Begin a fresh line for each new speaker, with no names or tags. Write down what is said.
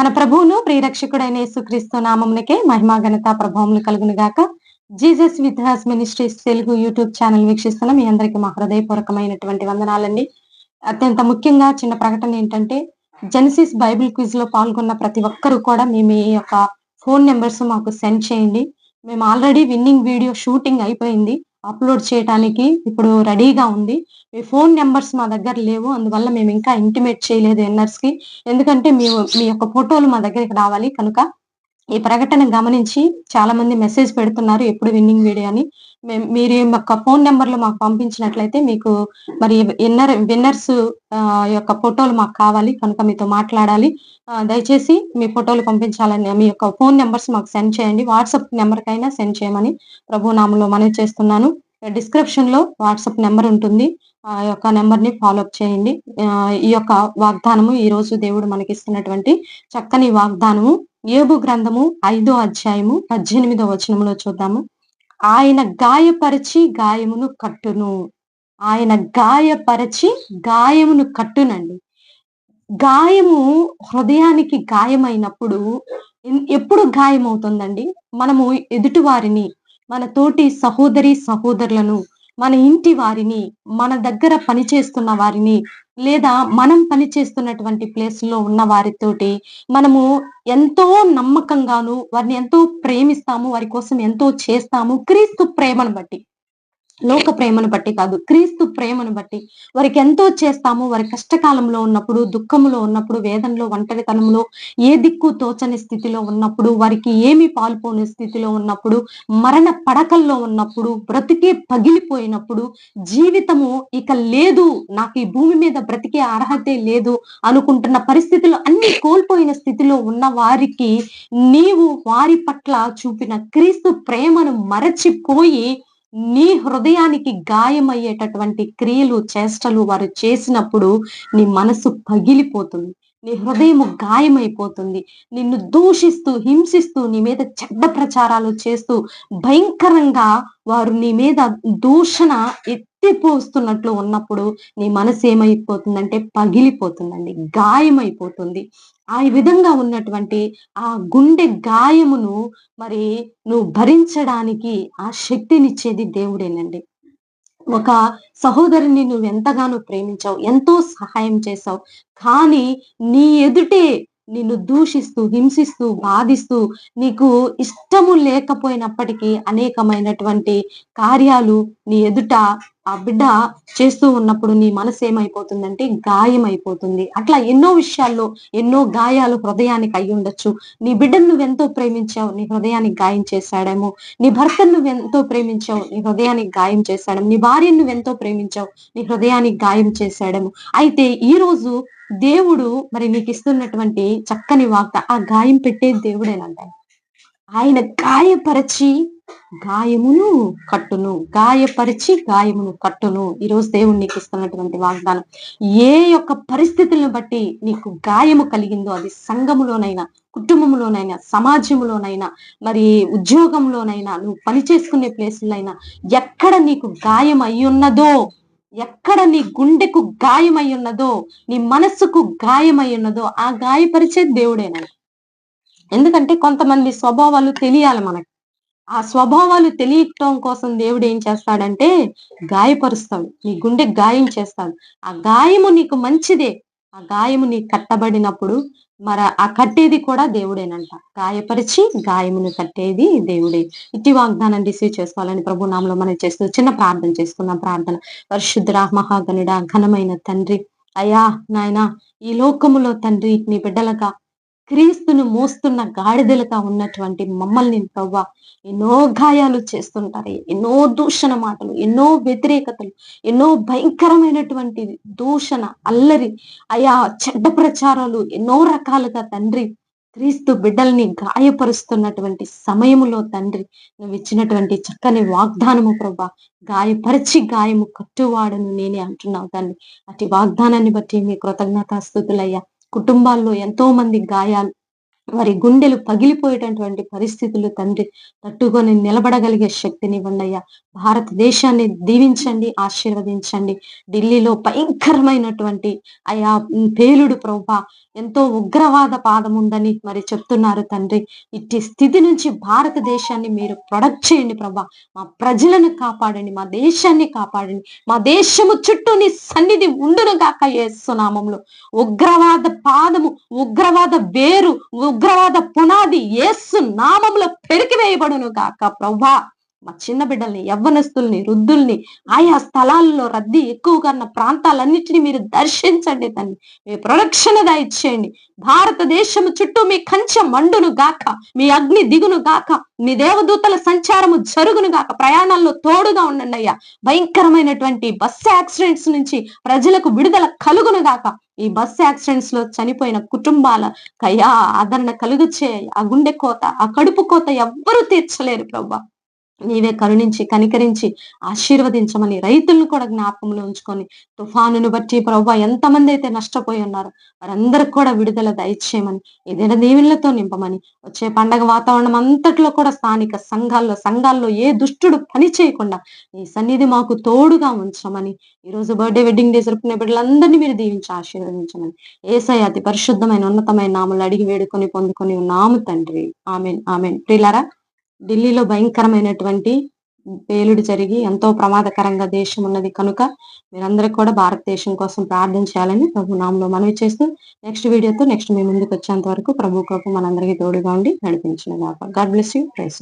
మన ప్రభువును ప్రియరక్షకుడైన యేసుక్రీస్తు నామమునకే మహిమా ఘనత ప్రభావములు కలుగును గాక Jesus with us ministries Telugu YouTube channel వీక్షిస్తున్న మీ అందరికీ మా హృదయపూర్వకమైనటువంటి వందనాలండి. అత్యంత ముఖ్యంగా చిన్న ప్రకటన ఏంటంటే జెనసిస్ బైబిల్ క్విజ్లో పాల్గొన్న ప్రతి ఒక్కరూ కూడా మీ మీ యొక్క ఫోన్ నెంబర్స్ మాకు సెండ్ చేయండి. మేము ఆల్రెడీ విన్నింగ్ వీడియో షూటింగ్ అయిపోయింది. అప్లోడ్ చేయడానికి ఇప్పుడు రెడీగా ఉంది. మీ ఫోన్ నెంబర్స్ మా దగ్గర లేవు. అందువల్ల మేము ఇంకా ఇంటిమేట్ చేయలేదు ఎన్నర్స్కి ఎందుకంటే మీ మీ యొక్క ఫోటోలు మా దగ్గరికి రావాలి కనుక ఈ ప్రకటన గమనించి చాలా మంది మెసేజ్ పెడుతున్నారు ఎప్పుడు విన్నింగ్ వీడియో అని. మేము మీరు యొక్క ఫోన్ నెంబర్లు మాకు పంపించినట్లయితే మీకు మరి విన్నర్ విన్నర్స్ యొక్క ఫోటోలు మాకు కావాలి. కనుక మీతో మాట్లాడాలి. దయచేసి మీ ఫోటోలు పంపించాలని మీ యొక్క ఫోన్ నెంబర్స్ మాకు సెండ్ చేయండి. వాట్సాప్ నెంబర్ కైనా సెండ్ చేయమని ప్రభు నామంలో మనవి చేస్తున్నాను. డిస్క్రిప్షన్లో వాట్సాప్ నెంబర్ ఉంటుంది. ఆ యొక్క నెంబర్ని ఫాలో అప్ చేయండి. ఈ యొక్క వాగ్దానము ఈ రోజు దేవుడు మనకి ఇస్తున్నటువంటి చక్కని వాగ్దానము. ఏబు గ్రంథము ఐదో అధ్యాయము పద్దెనిమిదో వచనంలో చూద్దాము. ఆయన గాయపరిచి గాయమును కట్టును. ఆయన గాయపరిచి గాయమును కట్టునండి. గాయము హృదయానికి గాయమైనప్పుడు ఎన్- ఎప్పుడు గాయమవుతుందండి? మనము ఎదుటి వారిని మన తోటి సహోదరి సహోదరులను మన ఇంటి వారిని మన దగ్గర పనిచేస్తున్న వారిని లేదా మనం పనిచేస్తున్నటువంటి ప్లేస్లో ఉన్న వారితోటి మనము ఎంతో నమ్మకంగాను వారిని ఎంతో ప్రేమిస్తాము వారి కోసం ఎంతో చేస్తాము క్రీస్తు ప్రేమను బట్టి. లోక ప్రేమను బట్టి కాదు క్రీస్తు ప్రేమను బట్టి. వారికి ఎంతో చేస్తాము వారి కష్టకాలంలో ఉన్నప్పుడు దుఃఖంలో ఉన్నప్పుడు వేదనలో ఒంటరితనంలో ఏ దిక్కు తోచని స్థితిలో ఉన్నప్పుడు వారికి ఏమి పాల్పోని స్థితిలో ఉన్నప్పుడు మరణ పడకల్లో ఉన్నప్పుడు బ్రతికే పగిలిపోయినప్పుడు జీవితము ఇక లేదు నాకు ఈ భూమి మీద బ్రతికే అర్హతే లేదు అనుకుంటున్న పరిస్థితులు అన్ని కోల్పోయిన స్థితిలో ఉన్న వారికి నీవు వారి పట్ల చూపిన క్రీస్తు ప్రేమను మరచిపోయి నీ హృదయానికి గాయమయ్యేటటువంటి క్రియలు చేష్టలు వారు చేసినప్పుడు నీ మనసు పగిలిపోతుంది. నీ హృదయము గాయమైపోతుంది. నిన్ను దూషిస్తూ హింసిస్తూ నీ మీద చెడ్డ ప్రచారాలు చేస్తూ భయంకరంగా వారు నీ మీద దూషణ ఎత్తిపోస్తున్నట్లు ఉన్నప్పుడు నీ మనసు ఏమైపోతుందంటే పగిలిపోతుందండి. గాయమైపోతుంది. ఆ విధంగా ఉన్నటువంటి ఆ గుండె గాయమును మరి నువ్వు భరించడానికి ఆ శక్తినిచ్చేది దేవుడేనండి. ఒక సహోదరుని నువ్వు ఎంతగానో ప్రేమించావు ఎంతో సహాయం చేశావు కానీ నీ ఎదుటే నిన్ను దూషిస్తూ హింసిస్తూ బాధిస్తూ నీకు ఇష్టము లేకపోయినప్పటికీ అనేకమైనటువంటి కార్యాలు నీ ఎదుట ఆ బిడ్డ చేస్తూ ఉన్నప్పుడు నీ మనసు ఏమైపోతుందంటే గాయం అయిపోతుంది అట్లా ఎన్నో విషయాల్లో ఎన్నో గాయాలు హృదయానికి అయి ఉండొచ్చు. నీ బిడ్డను నువ్వెంతో ప్రేమించావు నీ హృదయానికి గాయం చేశాడేమో. నీ భర్తను నువ్వెంతో ప్రేమించావు నీ హృదయానికి గాయం చేశాడేమో. నీ భార్యను నువ్వెంతో ప్రేమించావు నీ హృదయానికి గాయం చేశాడేమో. అయితే ఈ రోజు దేవుడు మరి నీకు ఇస్తున్నటువంటి చక్కని వార్త ఆ గాయం పెట్టే దేవుడేనంట ఆయన గాయపరచి గాయమును కట్టును. గాయపరిచి గాయమును కట్టును. ఈరోజు దేవుడు నీకు ఇస్తున్నటువంటి వాగ్దానం. ఏ యొక్క పరిస్థితులను బట్టి నీకు గాయము కలిగిందో అది సంఘములోనైనా కుటుంబంలోనైనా సమాజంలోనైనా మరి ఉద్యోగంలోనైనా నువ్వు పని చేసుకునే ప్లేసులైనా ఎక్కడ నీకు గాయం అయ్యున్నదో ఎక్కడ నీ గుండెకు గాయమై ఉన్నదో నీ మనస్సుకు గాయమై ఉన్నదో ఆ గాయపరిచే దేవుడేనా ఎందుకంటే కొంతమంది స్వభావాలు తెలియాలి మనకి. ఆ స్వభావాలు తెలియటం కోసం దేవుడు ఏం చేస్తాడంటే గాయపరుస్తాడు. నీ గుండె గాయం చేస్తాడు. ఆ గాయము నీకు మంచిదే. ఆ గాయము నీకు కట్టబడినప్పుడు మరి ఆ కట్టేది కూడా దేవుడేనంట. గాయపరిచి గాయమును కట్టేది దేవుడే. ఇట్టి వాగ్దానం రిసీవ్ చేసుకోవాలని ప్రభు నామలో మనం చేస్తూ చిన్న ప్రార్థన చేసుకుందాం. ప్రార్థన. పరిశుద్ధ మహాగణుడ ఘనమైన తండ్రి. అయ్యా నాయన ఈ లోకములో తండ్రి నీ బిడ్డలుగా క్రీస్తును మోస్తున్న గాడిదలుగా ఉన్నటువంటి మమ్మల్ని ప్రవ్వ ఎన్నో గాయాలు చేస్తుంటారు ఎన్నో దూషణ మాటలు ఎన్నో వ్యతిరేకతలు ఎన్నో భయంకరమైనటువంటి దూషణ అల్లరి అయా చెడ్డ ప్రచారాలు ఎన్నో రకాలుగా తండ్రి క్రీస్తు బిడ్డల్ని గాయపరుస్తున్నటువంటి సమయములో తండ్రి నువ్వు ఇచ్చినటువంటి చక్కని వాగ్దానము ప్రభా గాయపరిచి గాయము కట్టువాడను నేనే అంటున్నావు తండ్రి. అటు వాగ్దానాన్ని బట్టి మీ కృతజ్ఞతాస్థుతులయ్యా. కుటుంబాల్లో ఎంతో మంది గాయాలు వారి గుండెలు పగిలిపోయేటటువంటి పరిస్థితులు తండ్రి తట్టుకొని నిలబడగలిగే శక్తినివ్వండి అయ్యా భారతదేశాన్ని దీవించండి ఆశీర్వదించండి. ఢిల్లీలో భయంకరమైనటువంటి అయా పేలుడు ప్రభా ఎంతో ఉగ్రవాద పాదం ఉందని మరి చెప్తున్నారు తండ్రి. ఇట్టి స్థితి నుంచి భారతదేశాన్ని మీరు ప్రొడక్ట్ చేయండి ప్రభా. మా ప్రజలను కాపాడండి మా దేశాన్ని కాపాడండి. మా దేశము చుట్టూ నీ సన్నిధి ఉండును గాక ఏసునామంలో ఉగ్రవాద పాదము ఉగ్రవాద వేరు ఉగ్రవాద పునాది ఏసు నామంలో పెరికివేయబడును కాక ప్రభా. మా చిన్న బిడ్డల్ని యవ్వనస్తుల్ని వృద్ధుల్ని ఆయా స్థలాల్లో రద్దీ ఎక్కువగా ఉన్న ప్రాంతాలన్నిటిని మీరు దర్శించండి తండ్రి మీ ప్రొడక్షన్ ఇచ్చేయండి. భారతదేశము చుట్టూ మీ కంచె మండును గాక మీ అగ్ని దిగును గాక మీ దేవదూతల సంచారము జరుగును గాక ప్రయాణాల్లో తోడుగా ఉండండి అయ్యా. భయంకరమైనటువంటి బస్ యాక్సిడెంట్స్ నుంచి ప్రజలకు విడుదల కలుగును గాక. ఈ బస్ యాక్సిడెంట్స్లో చనిపోయిన కుటుంబాల కయా ఆదరణ కలుగుచే ఆ గుండె కోత ఆ కడుపు కోత ఎవ్వరూ తీర్చలేరు ప్రభా నీవే కరుణించి కనికరించి ఆశీర్వదించమని రైతులను కూడా జ్ఞాపకంలో ఉంచుకొని తుఫానును బట్టి ప్రభావ ఎంతమంది అయితే నష్టపోయి ఉన్నారో వారందరికి కూడా విడుదల దయచేయమని ఏదైనా దీవెనలతో నింపమని వచ్చే పండగ వాతావరణం అంతట్లో కూడా స్థానిక సంఘాల్లో సంఘాల్లో ఏ దుష్టుడు పని చేయకుండా ఈ సన్నిధి మాకు తోడుగా ఉంచమని ఈ రోజు బర్త్డే వెడ్డింగ్ డే జరుపుకునే బిడ్డలందరినీ మీరు దీవించి ఆశీర్వదించమని ఏసై అతి పరిశుద్ధమైన ఉన్నతమైన నామలు అడిగి వేడుకొని పొందుకొని ఉన్నాము తండ్రి. Amen amen. ప్రిలారా ఢిల్లీలో భయంకరమైనటువంటి పేలుడు జరిగి ఎంతో ప్రమాదకరంగా దేశం ఉన్నది. కనుక మీరందరూ కూడా భారతదేశం కోసం ప్రార్థన చేయాలని ప్రభు నామంలో మనవి చేస్తూ నెక్స్ట్ వీడియోతో నెక్స్ట్ మీ ముందుకు వచ్చేంత వరకు ప్రభు కృప మనందరికీ తోడుగా ఉండి నడిపించిన గాడ్ బ్లెస్ యూ. ప్రైస్